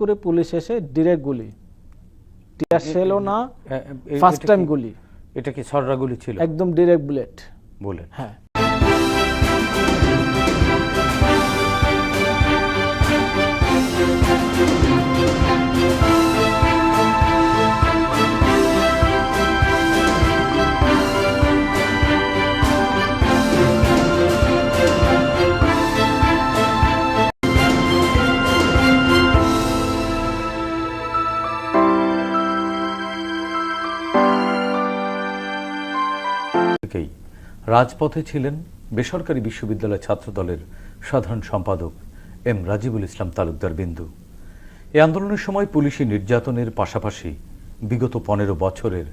করে পুলিশ এসে ডিরেক্ট গুলি। টিয়ার শেলও না ফার্স্ট টাইম গুলি। এটা কি সররা গুলি ছিল? একদম ডিরেক্ট বুলেট বুলেট হ্যাঁ। রাজপথে ছিলেন বেসরকারি বিশ্ববিদ্যালয় ছাত্রদলের সাধারণ সম্পাদক এম রাজিবুল ইসলাম তালুকদার বিন্দু। এই আন্দোলনের সময় পুলিশি নির্যাতনের পাশাপাশি বিগত পনেরো বছরের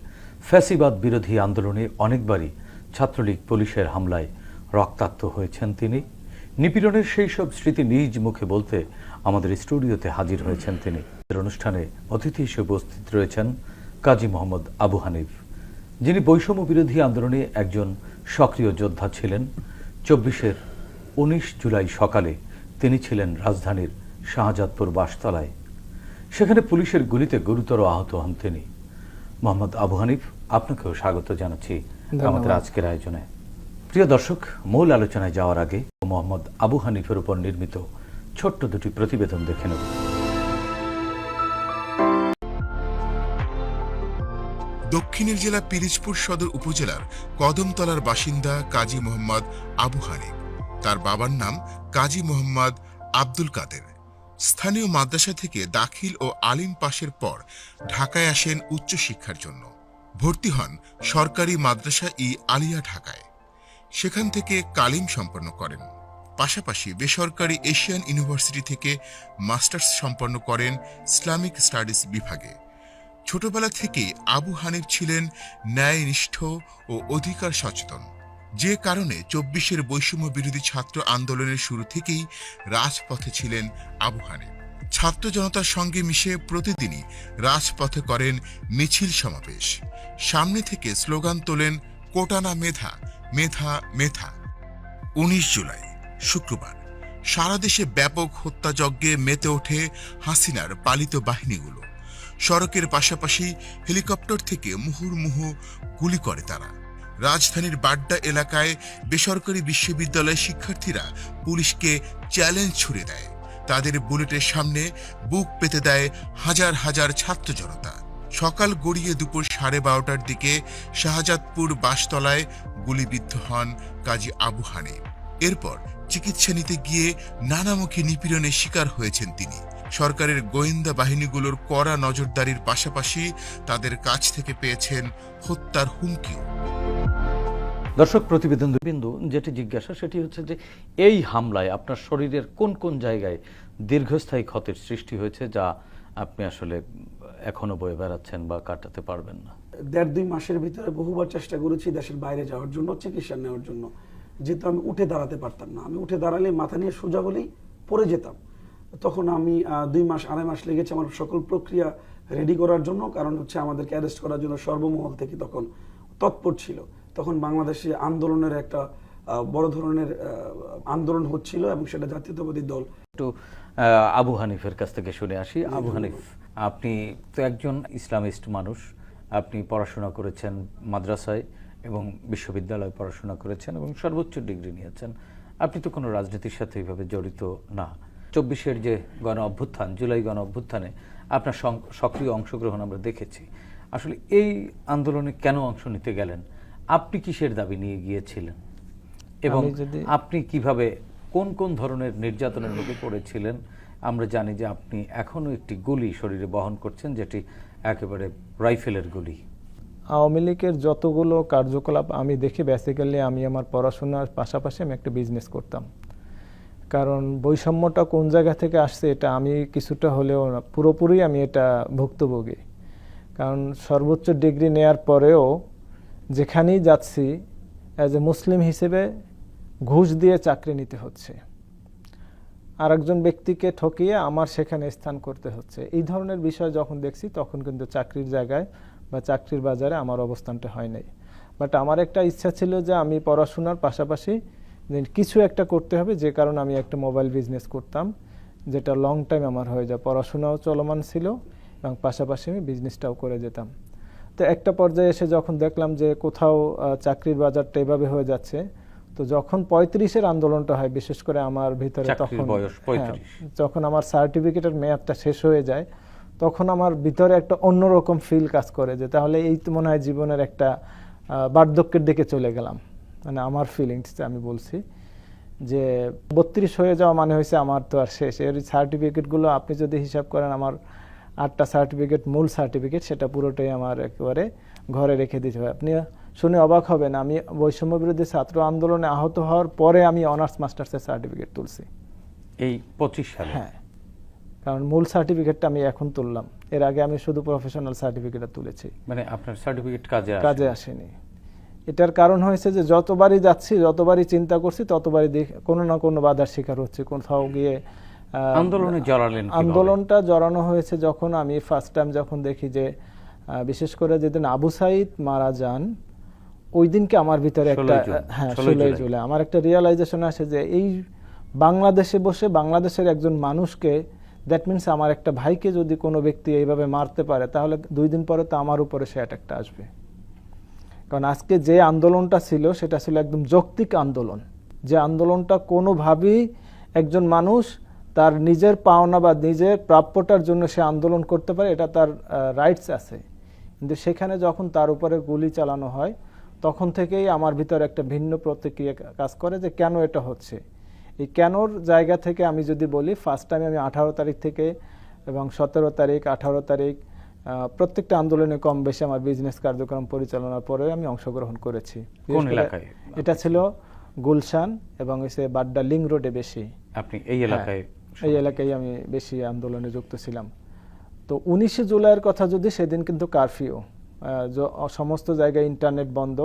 ফ্যাসিবাদ বিরোধী আন্দোলনে অনেকবারই ছাত্রলীগ পুলিশের হামলায় রক্তাক্ত হয়েছেন তিনি। নিপীড়নের সেই সব স্মৃতি নিজ মুখে বলতে আমাদের স্টুডিওতে হাজির হয়েছেন তিনি। অনুষ্ঠানে অতিথি হিসেবে উপস্থিত রয়েছেন কাজী মোহাম্মদ আবু হানিফ, যিনি বৈষম্য বিরোধী আন্দোলনে একজন সক্রিয় যোদ্ধা ছিলেন। চব্বিশের উনিশ জুলাই সকালে তিনি ছিলেন রাজধানীর শাহজাদপুর বাসতলায়। সেখানে পুলিশের গুলিতে গুরুতর আহত হন তিনি। মোহাম্মদ আবু হানিফ আপনাকেও স্বাগত জানাচ্ছি আমাদের আজকের আয়োজনে। প্রিয় দর্শক মূল আলোচনায় যাওয়ার আগে মোহাম্মদ আবু হানিফের উপর নির্মিত ছোট্ট দুটি প্রতিবেদন দেখে নেব। দক্ষিণের জেলা পিরিজপুর সদর উপজেলার কদমতলার বাসিন্দা কাজী মোহাম্মদ আবু হানিফ। তার বাবার নাম কাজী মোহাম্মদ আব্দুল কাদের। স্থানীয় মাদ্রাসা থেকে দাখিল ও আলিম পাশের পর ঢাকায় আসেন উচ্চশিক্ষার জন্য। ভর্তি হন সরকারি মাদ্রাসা ই আলিয়া ঢাকায়। সেখান থেকে কালিম সম্পন্ন করেন। পাশাপাশি বেসরকারি এশিয়ান ইউনিভার্সিটি থেকে মাস্টার্স সম্পন্ন করেন ইসলামিক স্টাডিজ বিভাগে। ছোটবেলা থেকেই আবু হানিফ ছিলেন ন্যায়নিষ্ঠ ও অধিকার সচেতন। যে কারণে চব্বিশের বৈষম্য বিরোধী ছাত্র আন্দোলনের শুরু থেকেই রাজপথে ছিলেন আবু হানিফ। ছাত্র জনতার সঙ্গে মিশে প্রতিদিনই রাজপথে করেন মিছিল সমাবেশ। সামনে থেকে স্লোগান তোলেন কোটানা মেধা মেধা মেধা। উনিশ জুলাই, শুক্রবার। সারা দেশে ব্যাপক হত্যাযজ্ঞে মেতে ওঠে হাসিনার পালিত বাহিনীগুলো। সড়কের পাশাপাশি হেলিকপ্টার থেকে মুহুর্মুহু গুলি করে তারা। রাজধানীর বাড্ডা এলাকায় বেসরকারি বিশ্ববিদ্যালয়ের শিক্ষার্থীরা পুলিশকে চ্যালেঞ্জ ছুড়ে দেয়। তাদের বুলেটের সামনে বুক পেতে দেয় হাজার হাজার ছাত্র জনতা। সকাল গড়িয়ে দুপুর সাড়ে বারোটার দিকে শাহজাদপুর বাসতলায় গুলিবিদ্ধ হন কাজী আবু হানিফ। এরপর চিকিৎসা নিতে গিয়ে নানামুখী নিপীড়নের শিকার হয়েছেন তিনি। সরকারের গোয়েন্দা বাহিনীগুলোর কড়া নজরদারির পাশাপাশি তাদের কাছ থেকে পেয়েছেন হত্যার হুমকিও। দর্শক প্রতিবেদন বিন্দু যেটি জিজ্ঞাসা সেটি হচ্ছে যে এই হামলায় আপনার শরীরের কোন কোন জায়গায় দীর্ঘস্থায়ী ক্ষতের সৃষ্টি হয়েছে যা আপনি আসলে এখনও বয়ে বেড়াচ্ছেন বা কাটাতে পারবেন না? দেড় দুই মাসের ভিতরে বহুবার চেষ্টা করেছি দেশের বাইরে যাওয়ার জন্য চিকিৎসা নেওয়ার জন্য। যেহেতু আমি উঠে দাঁড়াতে পারতাম না। আমি উঠে দাঁড়ালে মাথা নিয়ে সোজা হলেই পড়ে যেতাম। তখন আমি দুই মাস আড়াই মাস লেগেছে আমার সকল প্রক্রিয়া রেডি করার জন্য কারণ হচ্ছে আমাদেরকে অ্যারেস্ট করার জন্য সর্বমহল থেকে তখন তৎপর ছিল। তখন বাংলাদেশে আন্দোলনের একটা বড় ধরনের আন্দোলন হচ্ছিল এবং সেটা জাতীয়তাবাদী দল। একটু আবু হানিফের কাছ থেকে শুনে আসি। আবু হানিফ আপনি তো একজন ইসলামিস্ট মানুষ। আপনি পড়াশোনা করেছেন মাদ্রাসায় এবং বিশ্ববিদ্যালয়ে পড়াশোনা করেছেন এবং সর্বোচ্চ ডিগ্রি নিয়েছেন। আপনি তো কোনো রাজনীতির সাথে এইভাবে জড়িত না। চব্বিশের যে গণ অভ্যুত্থান জুলাই গণ অভ্যুত্থানে আপনার সক্রিয় অংশগ্রহণ আমরা দেখেছি। আসলে এই আন্দোলনে কেন অংশ নিতে গেলেন? আপনি কিসের দাবি নিয়ে গিয়েছিলেন? এবং আপনি কীভাবে কোন কোন ধরনের নির্যাতনের মুখে পড়েছিলেন? আমরা জানি যে আপনি এখনও একটি গুলি শরীরে বহন করছেন যেটি একেবারে রাইফেলের গুলি। আওয়ামী লীগের যতগুলো কার্যকলাপ আমি দেখি বেসিক্যালি আমি আমার পড়াশোনার পাশাপাশি আমি একটা বিজনেস করতাম। কারণ বৈষম্যটা কোন জায়গা থেকে আসছে এটা আমি কিছুটা হলেও না, পুরোপুরি আমি এটা ভুক্তভোগী। কারণ সর্বোচ্চ ডিগ্রি নেয়ার পরেও যেখানেই যাচ্ছি অ্যাজ এ মুসলিম হিসেবে ঘুষ দিয়ে চাকরি নিতে হচ্ছে। আর একজন ব্যক্তিকে ঠকিয়ে আমার সেখানে স্থান করতে হচ্ছে। এই ধরনের বিষয় যখন দেখছি, তখন কিন্তু চাকরির জায়গায় বা চাকরির বাজারে আমার অবস্থানটা হয় নাই। বাট আমার একটা ইচ্ছা ছিল যে আমি পড়াশোনার পাশাপাশি কিছু একটা করতে হবে যে কারণে আমি একটা মোবাইল বিজনেস করতাম যেটা লং টাইম আমার হয়ে যায়। পড়াশোনাও চলমান ছিল এবং পাশাপাশি আমি বিজনেসটাও করে যেতাম। তো একটা পর্যায়ে এসে যখন দেখলাম যে কোথাও চাকরির বাজারটা এভাবে হয়ে যাচ্ছে তো যখন পঁয়ত্রিশের আন্দোলনটা হয় বিশেষ করে আমার ভিতরে তখন বয়স হ্যাঁ, 35 যখন আমার সার্টিফিকেটের মেয়াদটা শেষ হয়ে যায় তখন আমার ভিতরে একটা অন্যরকম ফিল কাজ করে যে তাহলে এই তো মনে হয় জীবনের একটা বার্ধক্যের দিকে চলে গেলাম। মানে আমার ফিলিংস আমি বলছি যে বত্রিশ হয়ে যাওয়া মানে হয়েছে আমার তো আর শেষ। এর সার্টিফিকেটগুলো আপনি যদি হিসাব করেন আমার আটটা সার্টিফিকেট মূল সার্টিফিকেট সেটা পুরোটাই আমার একেবারে ঘরে রেখে দিতে হবে। আপনি শুনে অবাক হবেন আমি বৈষম্য বিরোধী ছাত্র আন্দোলনে আহত হওয়ার পরে আমি অনার্স মাস্টার্সের সার্টিফিকেট তুলছি। এই পঁচিশ সালে? হ্যাঁ। কারণ মূল সার্টিফিকেটটা আমি এখন তুললাম। এর আগে আমি শুধু প্রফেশনাল সার্টিফিকেটটা তুলেছি। মানে আপনার সার্টিফিকেট কাজে কাজে আসেনি। এটার কারণ হয়েছে যে যতবারই যাচ্ছি যতবারই চিন্তা করছি ততবারই কোনো না কোনো বাধার শিকার হচ্ছে। কোথাও গিয়ে আন্দোলনে জড়ালেন আন্দোলনটা জড়ানো হয়েছে যখন আমি ফার্স্ট টাইম যখন দেখি যে বিশেষ করে যেদিন আবু সাইদ মারা যান ওই দিনকে আমার ভিতরে একটা হ্যাঁ ষোলোই জুলাই। জুলাই। আমার একটা রিয়েলাইজেশন আসে যে এই বাংলাদেশে বসে বাংলাদেশের একজন মানুষকে দ্যাট মিনস আমার একটা ভাইকে যদি কোনো ব্যক্তি এইভাবে মারতে পারে তাহলে দুই দিন পরে তো আমার উপরে সে অ্যাটাকটা আসবে। কারণ আজকে যে আন্দোলনটা ছিল, সেটা ছিল একদম যৌক্তিক আন্দোলন। যে আন্দোলনটা কোনোভাবেই একজন মানুষ তার নিজের পাওনা বা নিজের প্রাপ্যটার জন্য সে আন্দোলন করতে পারে, এটা তার রাইটস আছে। কিন্তু সেখানে যখন তার উপরে গুলি চালানো হয়, তখন থেকেই আমার ভিতর একটা ভিন্ন প্রতিক্রিয়া কাজ করে যে কেন এটা হচ্ছে। এই কেনর জায়গা থেকে আমি যদি বলি ফার্স্ট টাইম আমি আঠারো তারিখ থেকে এবং সতেরো তারিখ, আঠারো তারিখ প্রত্যেকটা আন্দোলনে কম বেশি আমার বিজনেস কার্যক্রম পরিচালনার পরে আমি অংশগ্রহণ করেছি। কোন এলাকায়? এটা ছিল গুলশান এবং হচ্ছে বাড্ডা লিং রোডে বেশি। আপনি এই এলাকায় হ্যাঁ, এই এলাকায় আমি বেশি আন্দোলনে যুক্ত ছিলাম। তো উনিশে জুলাইয়ের কথা যদি সেদিন কিন্তু কারফিউ সমস্ত জায়গায় ইন্টারনেট বন্ধ।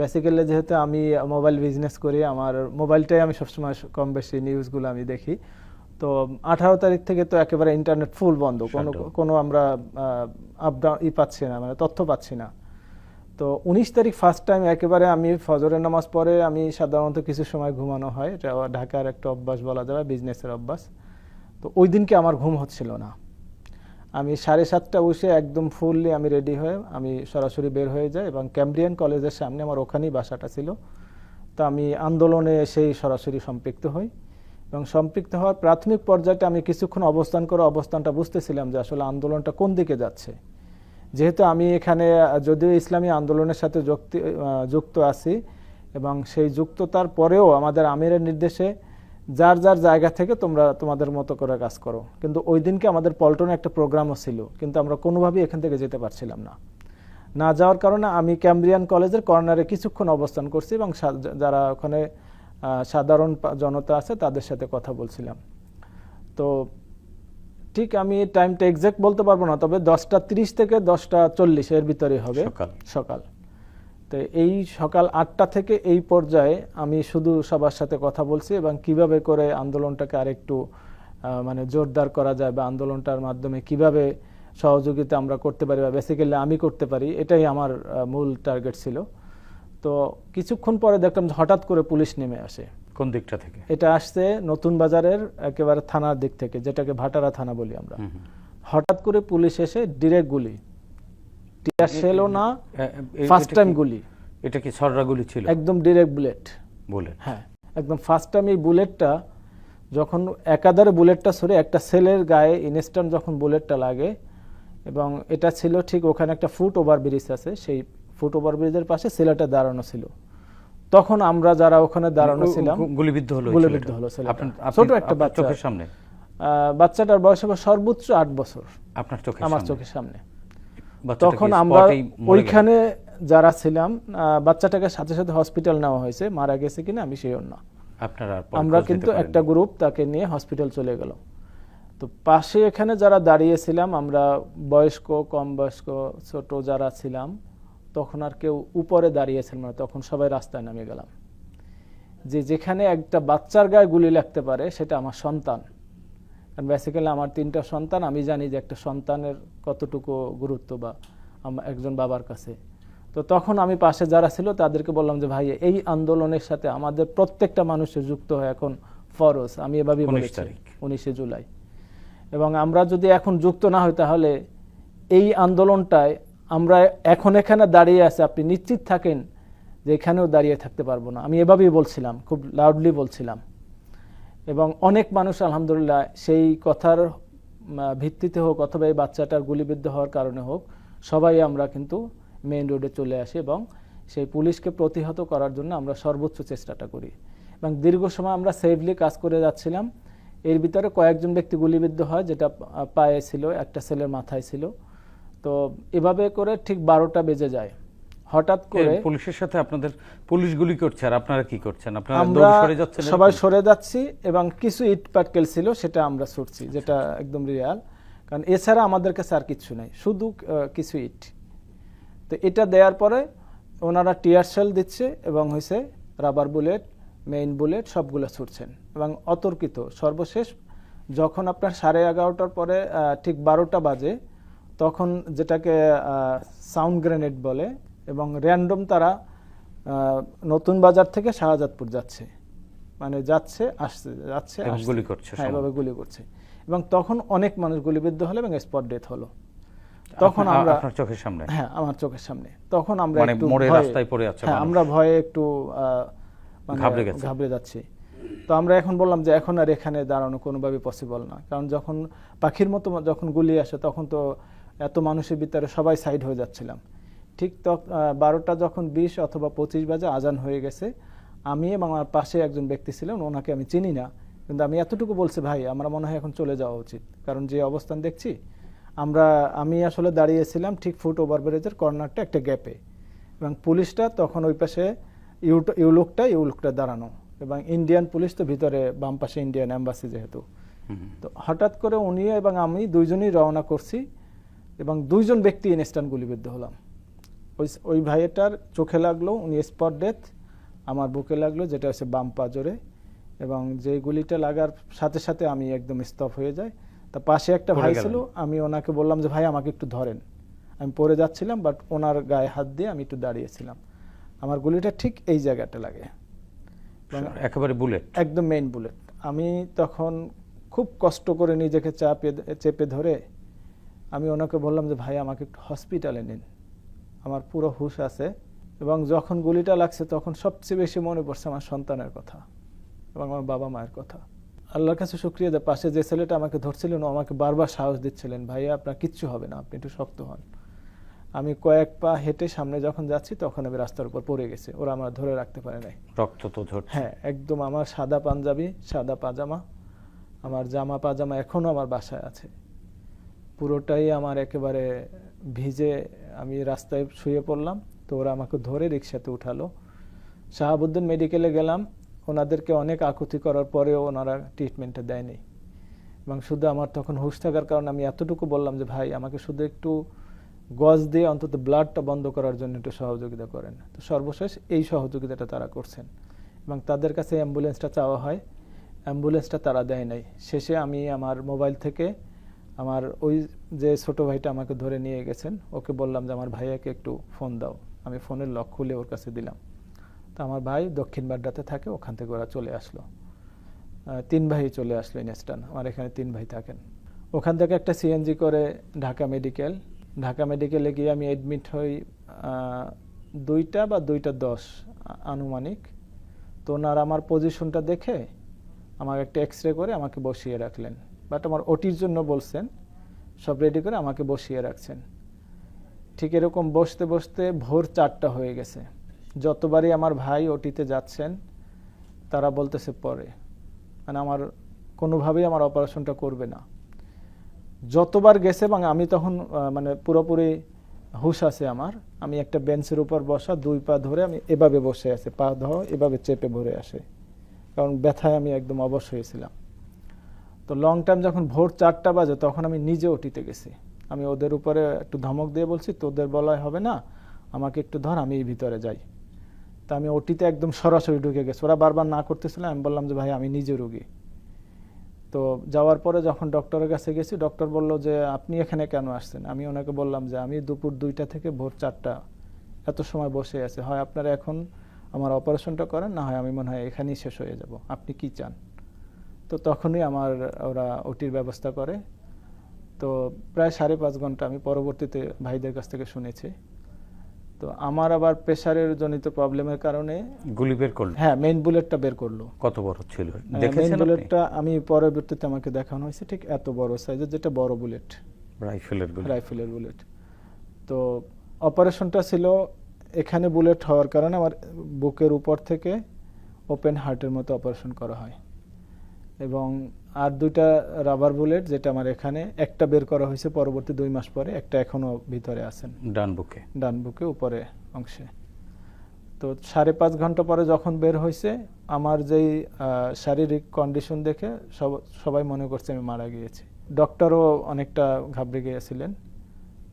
বেসিক্যালি যেহেতু আমি মোবাইল বিজনেস করি আমার মোবাইলটাই আমি সবসময় কম বেশি নিউজগুলো আমি দেখি। তো আঠারো তারিখ থেকে তো একেবারে ইন্টারনেট ফুল বন্ধ। কোনো কোনো আমরা আপ ডাউন ই পাচ্ছি না মানে তথ্য পাচ্ছি না। তো উনিশ তারিখ ফার্স্ট টাইম একেবারে আমি ফজরের নামাজ পরে আমি সাধারণত কিছু সময় ঘুমানো হয়। এটা ঢাকার একটা অভ্যাস বলা যাবে বিজনেসের অভ্যাস। তো ওই দিনকে আমার ঘুম হচ্ছিল না। আমি সাড়ে সাতটা বসে একদম ফুললি আমি রেডি হয়ে আমি সরাসরি বের হয়ে যাই এবং ক্যামব্রিয়ান কলেজের সামনে আমার ওখানেই বাসাটা ছিল। তো আমি আন্দোলনে এসেই সরাসরি সম্পৃক্ত হই। এবং সম্পৃক্ত হওয়ার প্রাথমিক পর্যায়টা আমি কিছুক্ষণ অবস্থান করে অবস্থানটা বুঝতেছিলাম যে আসলে আন্দোলনটা কোন দিকে যাচ্ছে। যেহেতু আমি এখানে, যদিও ইসলামী আন্দোলনের সাথে যুক্তি আছি এবং সেই যুক্ততার পরেও আমাদের আমিরের নির্দেশে যার যার জায়গা থেকে তোমরা তোমাদের মতো করে কাজ করো। কিন্তু ওই দিনকে আমাদের পল্টনে একটা প্রোগ্রামও ছিল, কিন্তু আমরা কোনোভাবেই এখান থেকে যেতে পারছিলাম না। না যাওয়ার কারণে আমি ক্যামব্রিয়ান কলেজের কর্নারে কিছুক্ষণ অবস্থান করছি এবং যারা ওখানে সাধারণ জনতা আছে তাদের সাথে কথা বলছিলাম। তো ঠিক আমি টাইমটা এক্সাক্ট বলতে পারব না তবে দশটা তিরিশ থেকে দশটা চল্লিশ এর ভিতরে হবে। সকাল। সকাল। তো এই সকাল আটটা থেকে এই পর্যায়ে আমি শুধু সবার সাথে কথা বলছি এবং কীভাবে করে আন্দোলনটাকে আরেকটু মানে জোরদার করা যায় বা আন্দোলনটার মাধ্যমে কীভাবে সহযোগিতা আমরা করতে পারি বা বেসিক্যালি আমি করতে পারি এটাই আমার মূল টার্গেট ছিল। তো কিছুক্ষণ পরে দেখলাম হঠাৎ করে পুলিশ নেমে আসে। কোন দিকটা থেকে? এটা আসছে নতুন বাজারের একেবারে থানার দিক থেকে যেটাকে ভাটারা থানা বলি আমরা। হঠাৎ করে পুলিশ এসে ডিরেক্ট গুলি। টিয়ার সেলও না ফার্স্ট টাইম গুলি। এটা কি সররাগুলি ছিল? একদম ডিরেক্ট বুলেট বলে হ্যাঁ একদম ফার্স্ট টাইম এই বুলেটটা যখন একাধারে বুলেটটা সরে একটা সেলের গায়ে ইনস্ট্যান্ট যখন বুলেটটা লাগে এবং এটা ছিল ঠিক ওখানে একটা ফুট ওভার ব্রিজ আছে সেই ফুট ওভার ব্রিজের পাশে ছেলেটা দাঁড়ানো ছিল। তখন আমরা যারা ওখানে দাঁড়ানো ছিলাম গুলিবিদ্ধ হলো গুলিবিদ্ধ হলো ছোট একটা বাচ্চা। চোখের সামনে? বাচ্চাটার বয়স হবে সর্বোচ্চ আট বছর। আপনার চোখের আমার চোখের সামনে। তখন আমরা? ওইখানে যারা ছিলাম বাচ্চাটাকে সাথে সাথে হসপিটাল নেওয়া হয়েছে। মারা গেছে কিনা আমি সেই না। আপনারা আমরা কিন্তু একটা গ্রুপ তাকে নিয়ে হসপিটাল চলে গেল। তো পাশে এখানে যারা দাঁড়িয়েছিলাম আমরা বয়স্ক কম বয়স্ক ছোট যারা ছিলাম তখন আর কেউ উপরে দাঁড়িয়েছিলাম না তখন সবাই রাস্তায় নামে গেলাম। যে যেখানে একটা বাচ্চার গায়ে গুলি লাগতে পারে সেটা আমার সন্তান। কারণ বেসিক্যালি আমার তিনটা সন্তান আমি জানি যে একটা সন্তানের কতটুকু গুরুত্ব বা একজন বাবার কাছে। তো তখন আমি পাশে যারা ছিল তাদেরকে বললাম যে ভাই এই আন্দোলনের সাথে আমাদের প্রত্যেকটা মানুষের যুক্ত হয় এখন ফরজ। আমি এভাবেই 19 বলেছি উনিশে জুলাই। এবং আমরা যদি এখন যুক্ত না হই তাহলে এই আন্দোলনটায় আমরা এখন এখানে দাঁড়িয়ে আছে, আপনি নিশ্চিত থাকেন যে এখানেও দাঁড়িয়ে থাকতে পারব না। আমি এভাবেই বলছিলাম, খুব লাউডলি বলছিলাম। এবং অনেক মানুষ, আলহামদুলিল্লাহ, সেই কথার ভিত্তিতে হোক অথবা এই বাচ্চাটার গুলিবিদ্ধ হওয়ার কারণে হোক, সবাই আমরা কিন্তু মেইন রোডে চলে আসি এবং সেই পুলিশকে প্রতিহত করার জন্য আমরা সর্বোচ্চ চেষ্টাটা করি। এবং দীর্ঘ সময় আমরা সেফলি কাজ করে যাচ্ছিলাম। এর ভিতরে কয়েকজন ব্যক্তি গুলিবিদ্ধ হয়, যেটা পায়ে ছিল, একটা ছেলের মাথায় ছিল। তো এভাবে করে ঠিক বারোটা বেজে যায়। হঠাৎ করে পুলিশের সাথে আপনাদের পুলিশ গুলি করছে আর আপনারা কি করছেন? আপনারা সরে যাচ্ছেন সবাই সরে যাচ্ছি এবং কিছু ইট পাটকেল ছিল সেটা আমরা ছুটছি যেটা একদম রিয়াল। কারণ এছাড়া আমাদের কাছে আর কিছু নাই শুধু কিছু ইট। তো এটা দেওয়ার পরে ওনারা টিয়ার শেল দিচ্ছে এবং হয়েছে রাবার বুলেট মেইন বুলেট সবগুলো ছুটছেন এবং অতর্কিত। সর্বশেষ যখন আপনার সাড়ে এগারোটার পরে ঠিক বারোটা বাজে তখন যেটাকে সাউন্ড গ্রেনেড বলে এবং র্যান্ডম তারা নতুন বাজার থেকে শাহজাদপুর যাচ্ছে। মানে যাচ্ছে আসছে যাচ্ছে গুলি করছে হ্যাঁ এভাবে গুলি করছে। এবং তখন অনেক মানুষ গুলিবিদ্ধ হলো এবং স্পট ডেথ হলো। তখন আমরা আপনার চোখের সামনে? হ্যাঁ আমার চোখের সামনে। তখন আমরা মানে একটু মোড়ে রাস্তায় পড়ে আছে হ্যাঁ আমরা ভয়ে একটু মানে ঘাবড়ে গেছে। ঘাবড়ে যাচ্ছি। তো আমরা এখন বললাম যে এখন আর এখানে দাঁড়ানো কোনোভাবে পসিবল না। কারণ যখন পাখির মতো যখন গুলি আসে তখন তো এত মানুষের ভিতরে সবাই সাইড হয়ে যাচ্ছিলাম। ঠিক তখন বারোটা যখন বিশ অথবা পঁচিশ বাজে আজান হয়ে গেছে আমি এবং আমার পাশে একজন ব্যক্তি ছিলেন ওনাকে আমি চিনি না। কিন্তু আমি এতটুকু বলছি ভাই আমরা মনে হয় এখন চলে যাওয়া উচিত। কারণ যে অবস্থান দেখছি আমরা আমি আসলে দাঁড়িয়েছিলাম ঠিক ফুট ওভারব্রিজের কর্নারটা একটা গ্যাপে। এবং পুলিশটা তখন ওই পাশে ইউটো- ইউলুকটা ইউলুকটা দাঁড়ানো। এবং ইন্ডিয়ান পুলিশ তো ভিতরে বাম পাশে ইন্ডিয়ান অ্যাম্বাসি যেহেতু। তো হঠাৎ করে উনি এবং আমি দুইজনই রওনা করছি এবং দুইজন ব্যক্তি ইনস্ট্যান্ট গুলিবিদ্ধ হলাম। ওই ওই ভাইয়েটার চোখে লাগল উনি স্পট ডেথ আমার বুকে লাগল যেটা হচ্ছে বাম পাজরে এবং যে গুলিটা লাগার সাথে সাথে আমি একদম স্তপ হয়ে যাই। তা পাশে একটা ভাই ছিল আমি ওনাকে বললাম যে ভাই আমাকে একটু ধরেন। আমি পড়ে যাচ্ছিলাম বাট ওনার গায়ে হাত দিয়ে আমি একটু দাঁড়িয়েছিলাম। আমার গুলিটা ঠিক এই জায়গাটা লাগে। একেবারে বুলেট একদম মেইন বুলেট আমি তখন খুব কষ্ট করে নিজেকে চাপে চেপে ধরে আমি ওনাকে বললাম যে ভাই আমাকে একটু হসপিটালে নিন। আমার পুরো হুশ আছে এবং যখন গুলিটা লাগছে তখন সবচেয়ে বেশি মনে পড়ছে আমার সন্তানের কথা এবং আমার বাবা মায়ের কথা। আল্লাহর কাছে শুক্রিয়া যে পাশে যে ছেলেটা আমাকে ধরছিলেন ও আমাকে বারবার সাহস দিচ্ছিলেন ভাইয়া আপনার কিচ্ছু হবে না আপনি একটু শক্ত হন। আমি কয়েক পা হেঁটে সামনে যখন যাচ্ছি তখন আমি রাস্তার উপর পড়ে গেছে ওরা আমার ধরে রাখতে পারে নাই। রক্ত তো ঝরছে হ্যাঁ একদম আমার সাদা পাঞ্জাবি সাদা পাজামা আমার জামা পাজামা এখনও আমার বাসায় আছে। পুরোটাই আমার একেবারে ভিজে আমি রাস্তায় শুয়ে পড়লাম। তো ওরা আমাকে ধরে রিক্সাতে উঠালো। শাহাবুদ্দিন মেডিকেলে গেলাম। ওনাদেরকে অনেক আকুতি করার পরেও ওনারা ট্রিটমেন্টটা দেয়নি। এবং শুধু আমার তখন হুশ থাকার কারণে আমি এতটুকু বললাম যে, ভাই, আমাকে শুধু একটু গজ দিয়ে অন্তত ব্লাডটা বন্ধ করার জন্য একটু সহযোগিতা করেন। তো সর্বশেষ এই সহযোগিতাটা তারা করছেন। এবং তাদের কাছে অ্যাম্বুলেন্সটা চাওয়া হয়। অ্যাম্বুলেন্সটা তারা দেয় নাই। শেষে আমি আমার মোবাইল থেকে আমার ওই যে ছোট ভাইটা আমাকে ধরে নিয়ে গেছেন, ওকে বললাম যে, আমার ভাইয়াকে একটু ফোন দাও। আমি ফোনের লক খুলে ওর কাছে দিলাম। তো আমার ভাই দক্ষিণ বাড্ডাতে থাকে, ওখান থেকে ওরা চলে আসলো। তিন ভাই চলে আসলো ইনস্টান আমার এখানে তিন ভাই থাকেন। ওখান থেকে একটা সিএনজি করে ঢাকা মেডিকেল। ঢাকা মেডিকেলে গিয়ে আমি অ্যাডমিট হই দুইটা বা দুইটা দশ আনুমানিক। তো ওনার আমার পজিশনটা দেখে আমাকে একটা এক্স রে করে আমাকে বসিয়ে রাখলেন। বাট আমার ওটির জন্য বলছেন, সব রেডি করে আমাকে বসিয়ে রাখছেন। ঠিক এরকম বসতে বসতে ভোর চারটা হয়ে গেছে। যতবারই আমার ভাই ওটিতে যাচ্ছেন, তারা বলতেছে পরে। মানে আমার কোনোভাবেই আমার অপারেশনটা করবে না। যতবার গেছে এবং আমি তখন মানে পুরোপুরি হুশ আছে আমার, আমি একটা বেঞ্চের উপর বসা, দুই পা ধরে আমি এভাবে বসে আছে, পা ধর এভাবে চেপে ভরে আসে। কারণ ব্যথায় আমি একদম অবশ হয়েছিলাম। তো লং টাইম যখন ভোর চারটা বাজে, তখন আমি নিজে ওটিতে গেছি। আমি ওদের উপরে একটু ধমক দিয়ে বলছি, তোদের বলায় হবে না, আমাকে একটু ধর, আমি এই ভিতরে যাই। তা আমি ওটিতে একদম সরাসরি ঢুকে গেছি। ওরা বারবার না করতেছিল, আমি বললাম যে, ভাই, আমি নিজে রুগী। তো যাওয়ার পরে যখন ডক্টরের কাছে গেছি ডক্টর বলল যে, আপনি এখানে কেন আসছেন? আমি ওনাকে বললাম যে, আমি দুপুর দুইটা থেকে ভোর চারটা এত সময় বসে আছে। হয় আপনারা এখন আমার অপারেশনটা করেন, না হয় আমি মনে হয় এখানেই শেষ হয়ে যাব। আপনি কি চান? তো তখনই আমার ওরা ওটির ব্যবস্থা করে। তো প্রায় সাড়ে পাঁচ ঘণ্টা আমি পরবর্তীতে ভাইদের কাছ থেকে শুনেছি। তো আমার আবার প্রেশারের জনিত প্রবলেমের কারণে গুলি বের করলেন হ্যাঁ মেইন বুলেটটা বের করল। কত বড় ছিল? মেইন বুলেটটা আমি পরবর্তীতে আমাকে দেখানো হয়েছে ঠিক এত বড় সাইজের যেটা বড় বুলেট রাইফেলের গুলি রাইফেলের বুলেট তো অপারেশনটা ছিল এখানে বুলেট হওয়ার কারণে আমার বুকের উপর থেকে ওপেন হার্টের মতো অপারেশন করা হয়। এবং আর দুইটা রাবার বুলেট যেটা আমার এখানে একটা বের করা হয়েছে পরবর্তী দুই মাস পরে একটা এখনও ভিতরে আছেন। ডান বুকে। ডান বুকে উপরে অংশে। তো সাড়ে পাঁচ ঘণ্টা পরে যখন বের হয়েছে আমার যেই শারীরিক কন্ডিশন দেখে সব সবাই মনে করছে আমি মারা গিয়েছি। ডক্টরও অনেকটা ঘাবড়ে গিয়েছিলেন।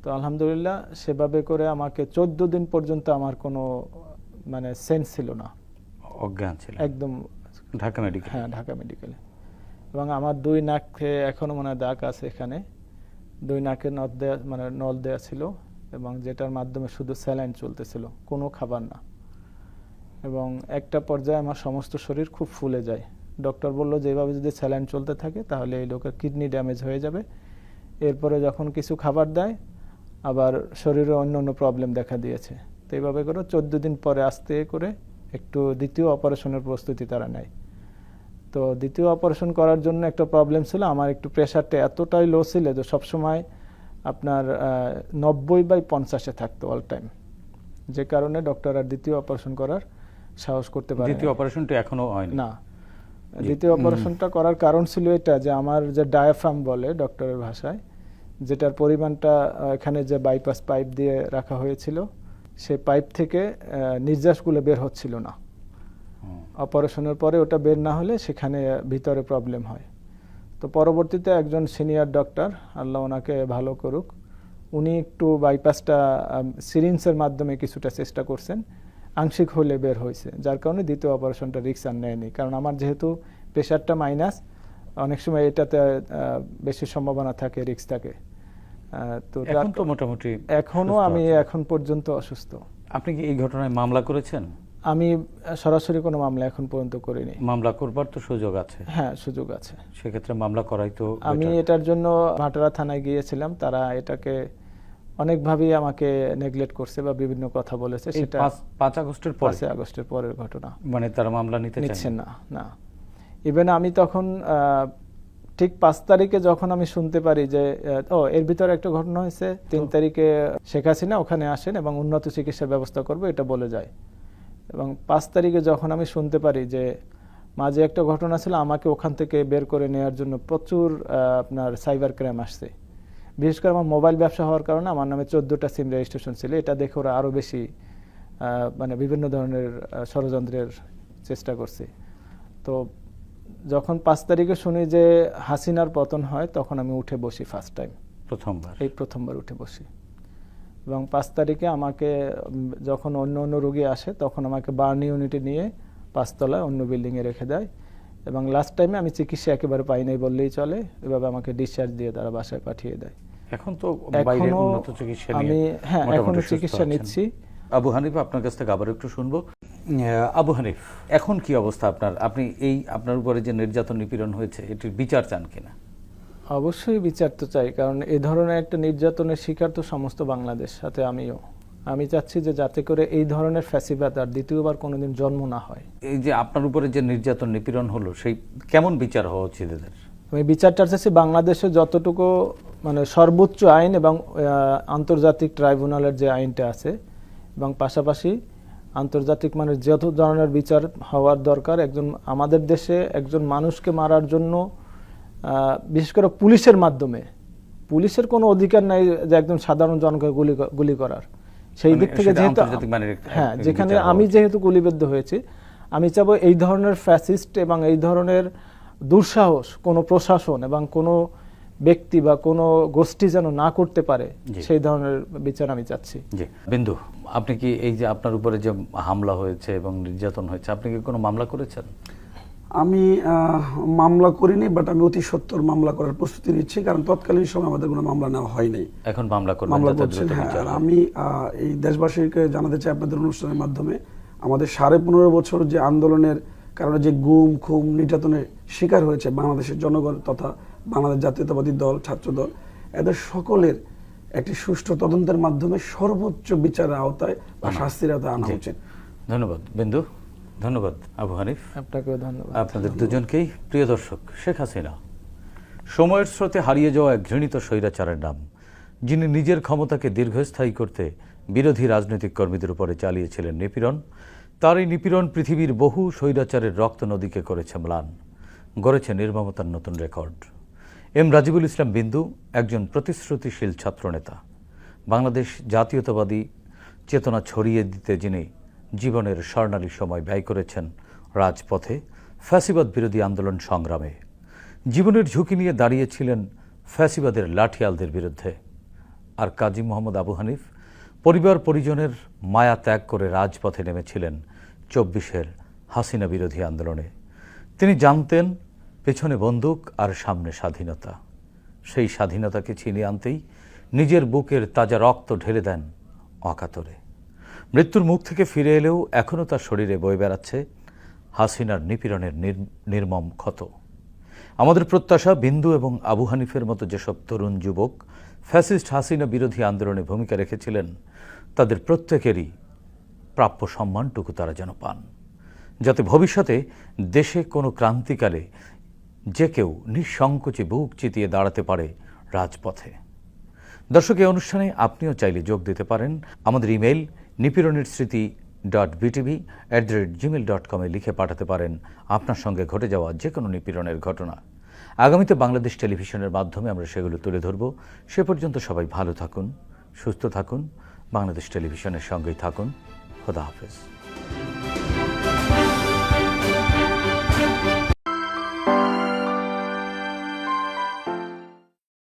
তো আলহামদুলিল্লাহ সেভাবে করে আমাকে চোদ্দ দিন পর্যন্ত আমার কোনো মানে সেন্স ছিল না। অজ্ঞান ছিল একদম ঢাকা মেডিকেল হ্যাঁ ঢাকা মেডিকেলে এবং আমার দুই নাকে এখনও মনে দাগ আছে এখানে। দুই নাকে নদ দেয়া মানে নল দেয়া ছিল এবং যেটার মাধ্যমে শুধু স্যালাইন চলতেছিল, কোনো খাবার না। এবং একটা পর্যায়ে আমার সমস্ত শরীর খুব ফুলে যায়। ডক্টর বলল যে, এভাবে যদি স্যালাইন চলতে থাকে, তাহলে এই লোকের কিডনি ড্যামেজ হয়ে যাবে। এরপরে যখন কিছু খাবার দেয়, আবার শরীরে অন্য অন্য প্রবলেম দেখা দিয়েছে। তো এইভাবে করে চোদ্দ দিন পরে আস্তে করে একটু দ্বিতীয় অপারেশনের প্রস্তুতি তারা নেয়। তো দ্বিতীয় অপারেশন করার জন্য একটা প্রবলেম ছিল। আমার একটু প্রেশারটা এতটাই লো ছিল যে সবসময় আপনার নব্বই বাই পঞ্চাশে থাকতো অল টাইম যে কারণে ডক্টর আর দ্বিতীয় অপারেশন করার সাহস করতে পারে দ্বিতীয় অপারেশনটা এখনও হয়নি। না। দ্বিতীয় অপারেশনটা করার কারণ ছিল এটা যে আমার যে ডায়াফ্রাম বলে ডক্টরের ভাষায় যেটার পরিমাণটা এখানে যে বাইপাস পাইপ দিয়ে রাখা হয়েছিল সেই পাইপ থেকে নির্যাসগুলো বের হচ্ছিল না। অপারেশনের পরে ওটা বের না হলে সেখানে ভিতরে প্রবলেম হয়। তো পরবর্তীতে একজন সিনিয়র ডক্টর আল্লাহ ওনাকে ভালো করুক উনি একটু বাইপাসটা সিরিঞ্জের মাধ্যমে কিছুটা চেষ্টা করছেন আংশিক হলে বের হয়েছে। যার কারণে দ্বিতীয় অপারেশনটা রিক্স আর নেয়নি। কারণ আমার যেহেতু প্রেশারটা মাইনাস অনেক সময় এটাতে বেশি সম্ভাবনা থাকে রিক্স থাকে। তো এখন তো মোটামুটি এখনও সুস্থ আমি এখন পর্যন্ত অসুস্থ। আপনি কি এই ঘটনায় মামলা করেছেন? আমি সরাসরি কোনো মামলা এখন পর্যন্ত করিনি। মামলা করবার তো সুযোগ আছে। হ্যাঁ সুযোগ আছে। সেক্ষেত্রে মামলা করাই তো আমি এটার জন্য ভাটারা থানায় গিয়েছিলাম তারা এটাকে অনেকভাবেই আমাকে নেগলেক্ট করছে বা বিভিন্ন কথা বলেছে সেটা পাঁচ- আগস্টের পরে? পাঁচই আগস্টের পরের ঘটনা। মানে তারা মামলা নিতে নিচ্ছেন না না। ইভেন আমি তখন ঠিক পাঁচ তারিখে যখন আমি শুনতে পারি যে ও এর ভিতরে একটা ঘটনা হয়েছে তিন তারিখে শেখ হাসিনা ওখানে আসেন এবং উন্নত চিকিৎসার ব্যবস্থা করব এটা বলে যায়। এবং পাঁচ তারিখে যখন আমি শুনতে পারি যে মাঝে একটা ঘটনা ছিল আমাকে ওখান থেকে বের করে নেওয়ার জন্য প্রচুর আপনার সাইবার ক্রাইম আসছে। বিশেষ করে আমার মোবাইল ব্যবসা হওয়ার কারণে আমার নামে চোদ্দোটা সিম রেজিস্ট্রেশন ছিল। এটা দেখে ওরা আরও বেশি মানে বিভিন্ন ধরনের ষড়যন্ত্রের চেষ্টা করছে। তো যখন পাঁচ তারিখে শুনি যে হাসিনার পতন হয় তখন আমি উঠে বসি ফার্স্ট টাইম প্রথমবার। এই প্রথমবার উঠে বসি। এবং পাঁচ তারিখে আমাকে যখন অন্য অন্য রোগী আসে তখন আমাকে বার্ন ইউনিটে নিয়ে পাঁচতলায় অন্য বিল্ডিংয়ে রেখে দেয়। এবং লাস্ট টাইমে আমি চিকিৎসা একেবারে পাই নাই বললেই চলে। এভাবে আমাকে ডিসচার্জ দিয়ে তারা বাসায় পাঠিয়ে দেয়। এখন তো বাইরে এখনও উন্নত চিকিৎসা নিয়ে আমি হ্যাঁ এখনও চিকিৎসা নিচ্ছি। আবু হানিফ আপনার কাছ থেকে আবার একটু শুনব। আহ, আবু হানিফ। এখন কি অবস্থা আপনার? আপনি এই আপনার উপরে যে নির্যাতন নিপীড়ন হয়েছে এটির বিচার চান কিনা? অবশ্যই বিচার তো চাই কারণ এই ধরনের একটা নির্যাতনের শিকার তো সমস্ত বাংলাদেশ সাথে আমিও। আমি চাচ্ছি যে যাতে করে এই ধরনের ফ্যাসিবাদ আর দ্বিতীয়বার কোনোদিন জন্ম না হয়। এই যে আপনার উপরে যে নির্যাতন নিপীড়ন হলো সেই কেমন বিচার হওয়া উচিত এদের? আমি বিচারটা চাচ্ছি বাংলাদেশে যতটুকু মানে সর্বোচ্চ আইন এবং আন্তর্জাতিক ট্রাইব্যুনালের যে আইনটা আছে এবং পাশাপাশি আন্তর্জাতিক মানে যত ধরনের বিচার হওয়ার দরকার একজন আমাদের দেশে একজন মানুষকে মারার জন্য বিশেষ করে পুলিশের মাধ্যমে। পুলিশের কোনো অধিকার নাই যে একজন সাধারণ জনকে গুলি গুলি করার। সেই মানে দিক থেকে যেহেতু একটা- হ্যাঁ যেখানে আমি যেহেতু গুলিবিদ্ধ হয়েছি আমি চাবো এই ধরনের ফ্যাসিস্ট এবং এই ধরনের দুঃসাহস কোনো প্রশাসন এবং কোনো ব্যক্তি বা কোনো গোষ্ঠী যেন না করতে পারে। সেই ধরনের বিচার আমি চাচ্ছি। জি। বিন্দু আপনি কি এই যে আপনার উপরে যে হামলা হয়েছে এবং নির্যাতন হয়েছে আপনি কি কোনো মামলা করেছেন? আমি মামলা করিনি বাট আমি অতি সত্তর মামলা করার প্রস্তুতি নিচ্ছি কারণ তৎকালীন সময় আমাদের কোনো মামলা নেওয়া হয়নি। এখন মামলা মামলা করছেন হ্যাঁ আর আমি এই দেশবাসীকে জানাতে চাই আপনাদের অনুষ্ঠানের মাধ্যমে আমাদের সাড়ে পনেরো বছর যে আন্দোলনের কারণে যে গুম খুম নির্যাতনের শিকার হয়েছে বাংলাদেশের জনগণ তথা বাংলাদেশ জাতীয়তাবাদী দল ছাত্র দল এদের সকলের একটি সুষ্ঠু তদন্তের মাধ্যমে সর্বোচ্চ বিচারের আওতায় বা শাস্তির আওতায় আনা উচিত। ধন্যবাদ। বিন্দু? ধন্যবাদ আবু হানিফ। আপনাকেও ধন্যবাদ। আপনাদের দুজনকেই প্রিয় দর্শক শেখ হাসিনা। সময়ের স্রোতে হারিয়ে যাওয়া এক ঘৃণিত স্বৈরাচারের নাম যিনি নিজের ক্ষমতাকে দীর্ঘস্থায়ী করতে বিরোধী রাজনৈতিক কর্মীদের উপরে চালিয়েছিলেন নিপীড়ন তার এই নিপীড়ন পৃথিবীর বহু স্বৈরাচারের রক্ত নদীকে করেছে ম্লান গড়েছে নির্মমতার নতুন রেকর্ড। এম রাজিবুল ইসলাম বিন্দু একজন প্রতিশ্রুতিশীল ছাত্রনেতা বাংলাদেশ জাতীয়তাবাদী চেতনা ছড়িয়ে দিতে যিনি জীবনের স্বর্ণালী সময় ব্যয় করেছেন রাজপথে ফ্যাসিবাদ বিরোধী আন্দোলন সংগ্রামে। জীবনের ঝুঁকি নিয়ে দাঁড়িয়েছিলেন ফ্যাসিবাদের লাঠিয়ালদের বিরুদ্ধে। আর কাজী মোহাম্মদ আবু হানিফ পরিবার পরিজনের মায়া ত্যাগ করে রাজপথে নেমেছিলেন চব্বিশের হাসিনা বিরোধী আন্দোলনে। তিনি জানতেন পেছনে বন্দুক আর সামনে স্বাধীনতা। সেই স্বাধীনতাকে ছিনিয়ে আনতেই নিজের বুকের তাজা রক্ত ঢেলে দেন অকাতরে। মৃত্যুর মুখ থেকে ফিরে এলেও এখনও তার শরীরে বয়ে বেড়াচ্ছে হাসিনার নিপীড়নের নির- নির্মম ক্ষত। আমাদের প্রত্যাশা বিন্দু এবং আবু হানিফের মতো যেসব তরুণ যুবক ফ্যাসিস্ট হাসিনা বিরোধী আন্দোলনে ভূমিকা রেখেছিলেন, তাদের প্রত্যেকেরই প্রাপ্য সম্মানটুকু তারা যেন পান। যাতে ভবিষ্যতে দেশে কোনো ক্রান্তিকালে যে কেউ নিঃসংকোচে বুক চিতিয়ে দাঁড়াতে পারে রাজপথে। দর্শক এই অনুষ্ঠানে আপনিও চাইলে যোগ দিতে পারেন। আমাদের ইমেল নিপীড়নের স্মৃতি dot BTV at the rate Gmail dot কমে লিখে পাঠাতে পারেন। আপনার সঙ্গে ঘটে যাওয়া যে কোনো নিপীড়নের ঘটনা। আগামীতে বাংলাদেশ টেলিভিশনের মাধ্যমে আমরা সেগুলো তুলে ধরব। সে পর্যন্ত সবাই ভালো থাকুন, সুস্থ থাকুন, বাংলাদেশ টেলিভিশনের সঙ্গেই থাকুন। খোদা হাফেজ।